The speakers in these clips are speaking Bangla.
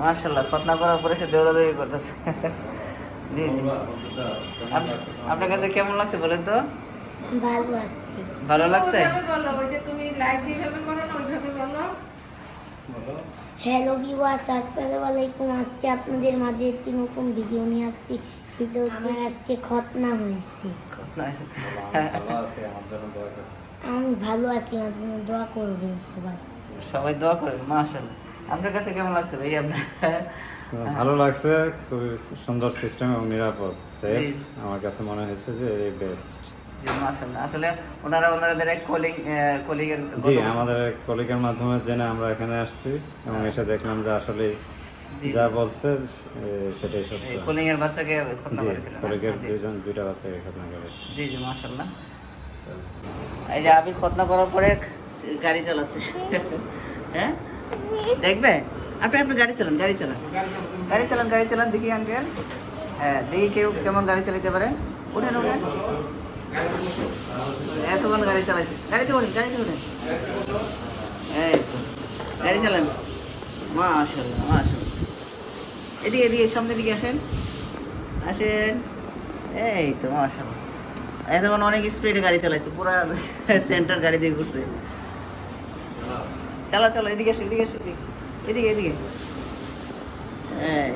মার্শাল্লাহ খতনা করার পরে সে দৌড়াদৌড়ি করতেছে। জি জি। আপনার কাছে কেমন লাগছে বলেন তো? ভালো লাগছে। বলো ওই যে তুমি লাইভ যেভাবে করো না ওইভাবে বলো। হ্যালো ভিউয়ার্স আসসালামু আলাইকুম। আজকে আপনাদের মাঝে একটি নতুন ভিডিও নিয়ে আসছি। সেটা হচ্ছে আজকে খতনা হয়েছে। আমি ভালো আছি আমার জন্য দোয়া করবেন সবাই। সবাই দোয়া করেন মার্শাল্লাহ আপনার কাছে কেমন লাগছে ভাই? আপনার ভালো লাগছে খুবই সুন্দর সিস্টেম এবং নিরাপদ সেফ আমার কাছে মনে হয়েছে যে এই বেস্ট আসলে ওনারা ওনাদের এক কলিং জি আমাদের কলিগের মাধ্যমে জেনে আমরা এখানে আসছি এবং এসে দেখলাম যে আসলে। যা বলছে সেটাই সত্য। কলিং এর বাচ্চাকে খতনা দুইজন দুইটা বাচ্চাকে করেছে জি জি এই যে আপনি খতনা করার পরে গাড়ি চালাচ্ছে। হ্যাঁ? দেখবে? আপনি আপনি গাড়ি চালান গাড়ি চালান। গাড়ি চালান গাড়ি চালান দেখি আঙ্কেল হ্যাঁ দেখি কেউ কেমন গাড়ি চালাতে পারেন। উঠেন উঠেন। এতক্ষণ গাড়ি চালাইছে। গাড়িতে উঠেন গাড়িতে উঠেন। এই গাড়ি চালান। মাশাল্লাহ মাশাল্লাহ এদিকে এদিকে সামনে দিকে আসেন। আসেন। এই তো মাশাল্লাহ এতক্ষণ অনেক স্পিডে গাড়ি চালাইছে পুরো সেন্টার গাড়ি দিয়ে ঘুরছে। চালা চলো এদিকে এসো এদিকে এসো এদিকে। এদিকে হ্যাঁ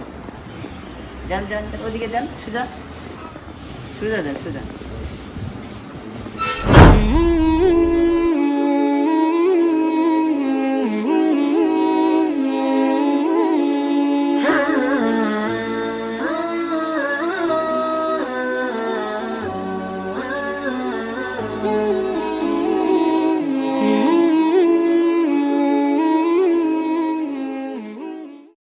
যান যান, ওদিকে যান সুজা। সুজা যান সুজা।